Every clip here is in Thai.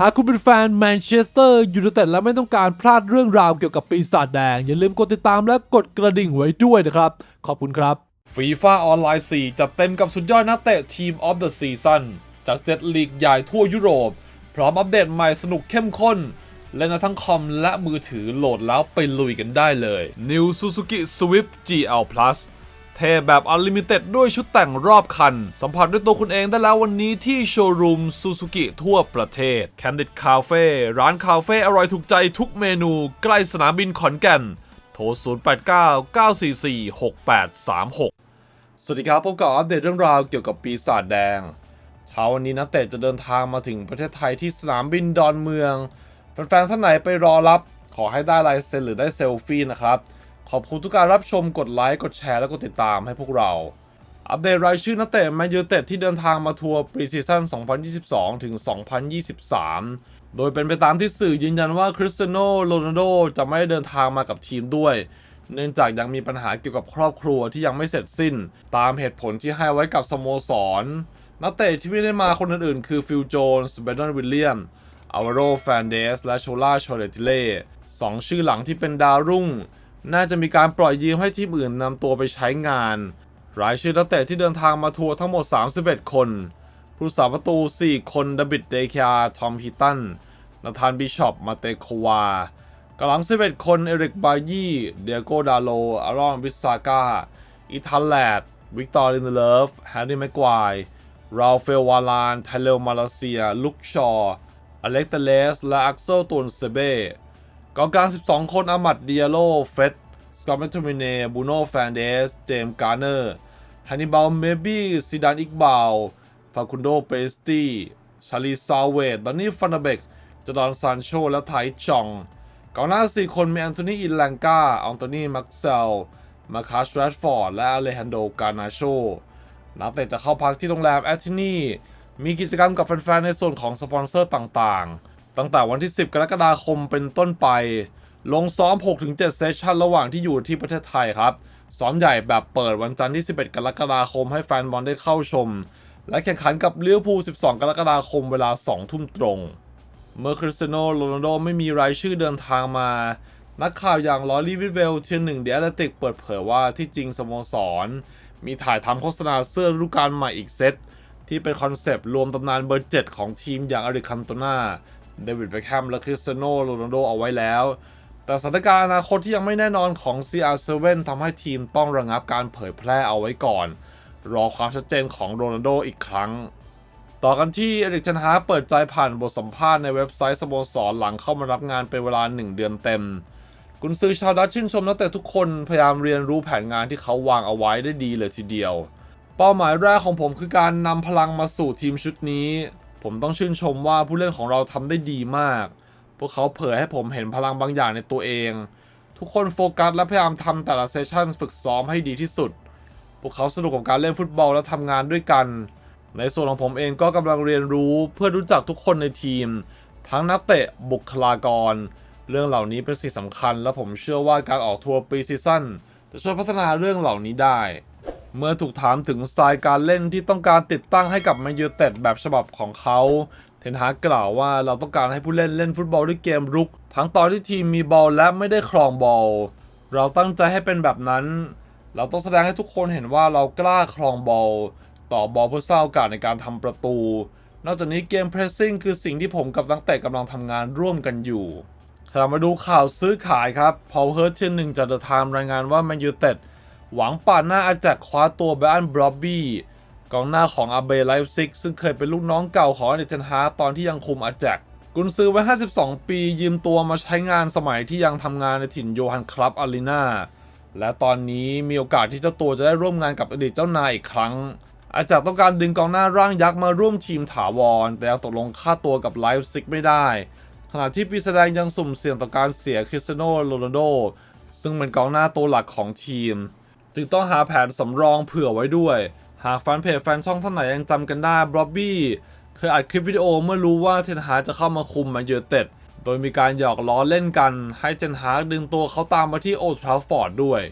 หากคุณเป็นแฟนแมนเชสเตอร์ยูไนเต็ดและไม่ต้องการพลาดเรื่องราวเกี่ยวกับปีศาจแดง อย่าลืมกดติดตามและกดกระดิ่งไว้ด้วยนะครับ ขอบคุณครับฟีฟ่าออนไลน์ 4 จัดเต็มกับสุดยอดนักเตะทีมออฟเดอะซีซั่นจากเจ็ดลีกใหญ่ทั่วยุโรป พร้อมอัปเดตใหม่สนุกเข้มข้นและในทั้งคอมและมือถือโหลดแล้วไปลุยกันได้เลย New Suzuki Swift GL Plus เทแบบ Unlimited ด้วยชุดแต่งรอบคัน สัมผัสด้วยตัวคุณเองได้แล้ววันนี้ที่โชว์รูม Suzuki ทั่วประเทศ Candid Cafe ร้านคาเฟ่อร่อยถูกใจทุกเมนูใกล้สนามบินขอนแก่น โทร 0899446836 สวัสดีครับผมกับอัปเดตเรื่องราวเกี่ยวกับปีศาจแดงเช้าวันนี้นักเตะจะเดินทางมาถึงประเทศไทยที่สนามบินดอนเมืองแฟนๆท่านไหนไปรอรับขอให้ได้ลายเซ็นหรือได้เซลฟี่นะครับ ขอบคุณทุกการรับชมกดไลค์กดแชร์และกดติดตามให้พวกเรา อัปเดตรายชื่อนักเตะแมนยูเต็ดที่เดินทางมาทัวร์ปรีซีซั่น 2022 ถึง 2023 โดยเป็นไปตามที่สื่อยืนยันว่าคริสเตียโนโรนัลโดจะไม่ได้เดินทางมากับทีมด้วย เนื่องจากยังมีปัญหาเกี่ยวกับครอบครัวที่ยังไม่เสร็จสิ้น ตามเหตุผลที่ให้ไว้กับสโมสรนักเตะที่ไม่ได้มาคนอื่นๆ คือฟิลโจนส์เบนดอนวิลเลียมอาวาโรแฟนเดส และโชล่าโชเลติเล่สองชื่อหลังที่เป็นดาวรุ่ง น่าจะมีการปล่อยยืมให้ทีมอื่นนำตัวไปใช้งาน รายชื่อนักเตะที่เดินทางมาทัวร์ทั้งหมด 31 คน ผู้สาประตู 4 คนดบิดเดคาทอมฮิตันนาธานบิชอป มาเตโควากำลัง 11 คน เอริกบายี่เดียโกดาโล อารอนวิสซาก้าอีทันแลดวิกตอร์ลินเลิฟ แฮร์รี่แม็กควายราเฟลวาลานไทเลลมาลาเซีย ลุกชอ อเล็กเตเลส และอักเซลตูนเซเบ้ กองกลาง 12 คนอามัดเดียโลเฟรดสกอตแมนทูมิเน่บูโน่แฟนเดส เจมส์การ์เนอร์ฮันนิบาลเมบี้ซิดานอิกบาลฟาคุนโดเปสตี้ชาลีซาเวตดอนนี่ฟันเบกจดอนซานโช และไทจองกองหน้า 4 คนมีแอนโทนีอินแลงกาอันโตนีมักเซล มาคาสแรดฟอร์ด และอเลฮันโด กานาโช นักเตะจะเข้าพักที่โรงแรมแอตทินีมีกิจกรรมกับแฟนๆ ในส่วนของสปอนเซอร์ต่างๆ ตั้งแต่วันที่ 10 กรกฎาคมเป็นต้นไป ลงซ้อม 6-7 เซสชันระหว่างที่อยู่ที่ประเทศไทยครับ ซ้อมใหญ่แบบเปิดวันจันทร์ที่ 11 กรกฎาคมให้แฟนบอลได้เข้าชม และแข่งขันกับเลี้ยวภู 12 กรกฎาคมเวลา 2 ทุ่มตรง เมื่อคริสเตียโนโรนัลโดไม่มีรายชื่อเดินทางมา นักข่าวอย่างลอรีวิเวลเทียนหนึ่งเดียร์ติกเปิดเผยว่าที่จริงสโมสร มีถ่ายทำโฆษณาเสื้อฤดูกาลใหม่อีกเซตที่เป็นคอนเซปต์รวมตำนานเบอร์ 7 ของทีมอย่างอริคันโตนา เดวิดเบคแฮมและคริสเตียโนโรนัลโดเอาไว้แล้ว แต่สถานการณ์อนาคตที่ยังไม่แน่นอนของ CR7 ทำให้ทีมต้องระงับการเผยแพร่เอาไว้ก่อน รอความชัดเจนของโรนัลโดอีกครั้ง ต่อกันที่เอริกเทนฮาเปิดใจผ่านบทสัมภาษณ์ในเว็บไซต์สโมสรหลังเข้ามารับงานเป็นเวลา 1 เดือนเต็มกุนซือชาวดัตชื่นชมนักเตะทุกคนพยายามเรียนรู้แผนงานที่เขาวางเอาไว้ได้ดีเลยทีเดียว เป้าหมายแรกของผมคือการนำพลังมาสู่ทีมชุดนี้ ผมต้องชื่นชมว่าผู้เล่นของเราทำได้ดีมาก พวกเขาเผยให้ผมเห็นพลังบางอย่างในตัวเอง ทุกคนโฟกัสและพยายามทำแต่ละเซสชั่นฝึกซ้อมให้ดีที่สุด พวกเขาสนุกกับการเล่นฟุตบอลและทำงานด้วยกัน ในส่วนของผมเองก็กำลังเรียนรู้เพื่อรู้จักทุกคนในทีม ทั้งนักเตะบุคลากร เรื่องเหล่านี้เป็นสิ่งสำคัญ และผมเชื่อว่าการออกทัวร์ปีซีซั่นจะช่วยพัฒนาเรื่องเหล่านี้ได้ เมื่อถูกถามถึงสไตล์การเล่นที่ต้องการติดตั้งให้กับแมนยูเต็ดแบบฉบับของเขาเทนฮากกล่าวว่าเราต้องการให้ผู้เล่นเล่นฟุตบอลด้วยเกมรุก ทั้งตอนที่ทีมมีบอลและไม่ได้ครองบอล เราตั้งใจให้เป็นแบบนั้น เราต้องแสดงให้ทุกคนเห็นว่าเรากล้าครองบอล ต่อบอลเพื่อสร้างโอกาสในการทำประตู นอกจากนี้เกมเพรสซิ่งคือสิ่งที่ผมกับนักเตะกำลังทำงานร่วมกันอยู่ถ้ามาดูข่าวซื้อขายครับพอเฮิร์ตเทียนหนึ่งจากเดอะไทม์รายงานว่าแมนยูเต็ด หวังปาดหน้าอาแจกคว้าตัวไบรอันบรอบบี้กองหน้าของอาเบไลฟ์ซิกซึ่งเคยเป็นลูกน้องเก่าของอเดนเทนฮาร์ตอนที่ยังคุมอาแจกกุนซือไว้ 52 ปียืมตัวมาใช้งานสมัยที่ยังทำงานในถิ่นโยฮันคลับอารีนาและตอนนี้มีโอกาสที่เจ้าตัวจะได้ร่วมงานกับอดีตเจ้านายอีกครั้ง อาจากต้องการดึงกองหน้าร่างยักษ์มาร่วมทีมถาวร แต่ยังตกลงค่าตัวกับไลฟ์ซิกไม่ได้ ขณะที่ปีแสดงยังสุ่มเสี่ยงต่อการเสียคริสเตียโนโรนัลโด ซึ่งเป็นกองหน้าตัวหลักของทีม จึงต้องหาแผนสำรองเผื่อไว้ด้วย หากแฟนเพจแฟนช่องท่านไหนยังจำกันได้บรอบบี้เคยอัดคลิปวิดีโอเมื่อรู้ว่าเทนฮากจะเข้ามาคุมแมนยูเต็ด โดยมีการหยอกล้อเล่นกัน ให้เทนฮากดึงตัวเขาตามมาที่โอทราฟอร์ดด้วย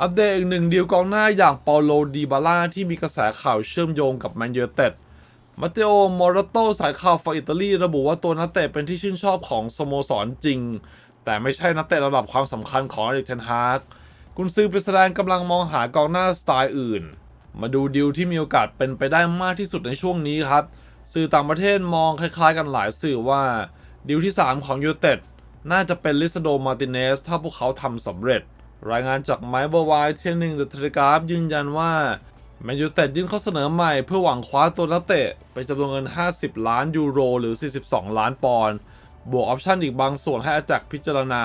อัปเดตอีกหนึ่งดีลกองหน้าอย่างเปาโลดีบาล่าที่มีกระแสข่าวเชื่อมโยงกับแมนยูเต็ด มาเตโอมอร์โตสายข่าวฝั่งอิตาลีระบุว่าตัวนักเตะเป็นที่ชื่นชอบของสโมสรจริง แต่ไม่ใช่นักเตะระดับความสำคัญของอเล็กเทนฮาก กุนซือปริสแดงกำลังมองหากองหน้าสไตล์อื่น มาดูดิวที่มีโอกาสเป็นไปได้มากที่สุดในช่วงนี้ครับ สื่อต่างประเทศมองคล้ายๆ กันหลายสื่อว่าดิวที่ 3 ของยูเต็ดน่าจะเป็นลิซโดมาร์ติเนสถ้าพวกเขาทำสำเร็จ รายงานจากไมเบอร์ไวท์เทียนหนึ่งเดอะเทเลกราฟยืนยันว่าแมนยูเต็ดยื่นข้อเสนอใหม่เพื่อหวังคว้าตัวนักเตะไปจำนวนเงิน 50 ล้านยูโร หรือ 42 ล้านปอนด์บวกออปชั่นอีกบางส่วนให้อาจักพิจารณา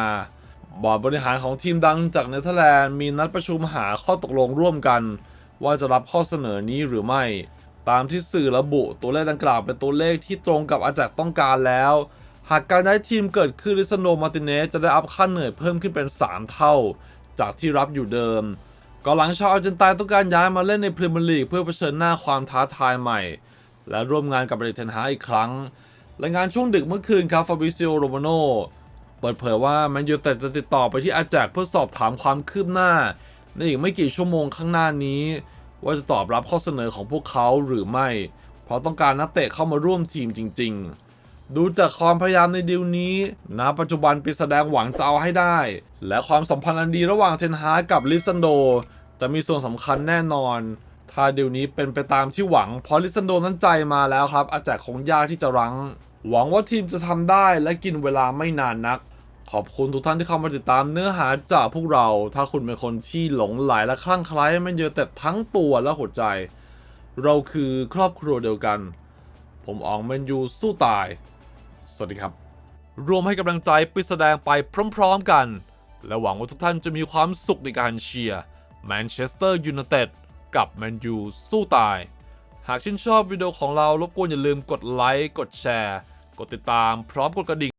บอร์ดบริหารของทีมดังจากเนเธอร์แลนด์มีนัดประชุมหาข้อตกลงร่วมกัน ว่าจะรับข้อเสนอนี้หรือไม่ ตามที่สื่อระบุตัวเลขดังกล่าวเป็นตัวเลขที่ตรงกับอาจักต้องการแล้ว หากการได้ทีมเกิดขึ้นลิซานมาร์ติเนสจะได้อัพค่าเหนื่อยเพิ่มขึ้นเป็น 3 เท่า จากที่รับอยู่เดิมก่อนหลังชาวอาร์เจนตินาต้องการย้ายมาเล่นในพรีเมียร์ลีกเพื่อเผชิญหน้าความท้าทายใหม่ และร่วมงานกับเบรเทนฮาอีกครั้งรายงานช่วงดึกเมื่อคืนครับฟาบิซิโอโรมาโน เปิดเผยว่าแมนยูเต็ดจะติดต่อไปที่อาแจกเพื่อสอบถามความคืบหน้า ในอีกไม่กี่ชั่วโมงข้างหน้านี้ ว่าจะตอบรับข้อเสนอของพวกเขาหรือไม่ เพราะต้องการนักเตะเข้ามาร่วมทีมจริง ๆ ดูจากความพยายามในดีลนี้ณปัจจุบันปีแสดงหวังจะเอาให้ได้ และความสัมพันธ์อันดีระหว่างเทนฮากกับลิซันโด จะมีส่วนสำคัญแน่นอนถ้าดีลนี้เป็นไปตามที่หวังเพราะลิซันโดนั้นใจมาแล้วครับอาจจะคงยากที่จะรั้ง หวังว่าทีมจะทำได้และกินเวลาไม่นานนัก ขอบคุณทุกท่านที่เข้ามาติดตามเนื้อหาจากพวกเรา ถ้าคุณเป็นคนที่หลงไหลและคลั่งไคล้แมันเยอะแต่ทั้งตัวและหัวใจ เราคือครอบครัวเดียวกัน ผมอองแมนยูสู้ตาย สวัสดีครับ รวมให้กำลังใจปิดแสดงไปพร้อมๆกัน และหวังว่าทุกท่านจะมีความสุขในการเชียร์แมนเชสเตอร์ยูไนเต็ดกับแมนยูสู้ตาย หากชื่นชอบวิดีโอของเรารบกวนอย่าลืมกดไลค์ กดแชร์ กดติดตามพร้อมกดกระดิ่ง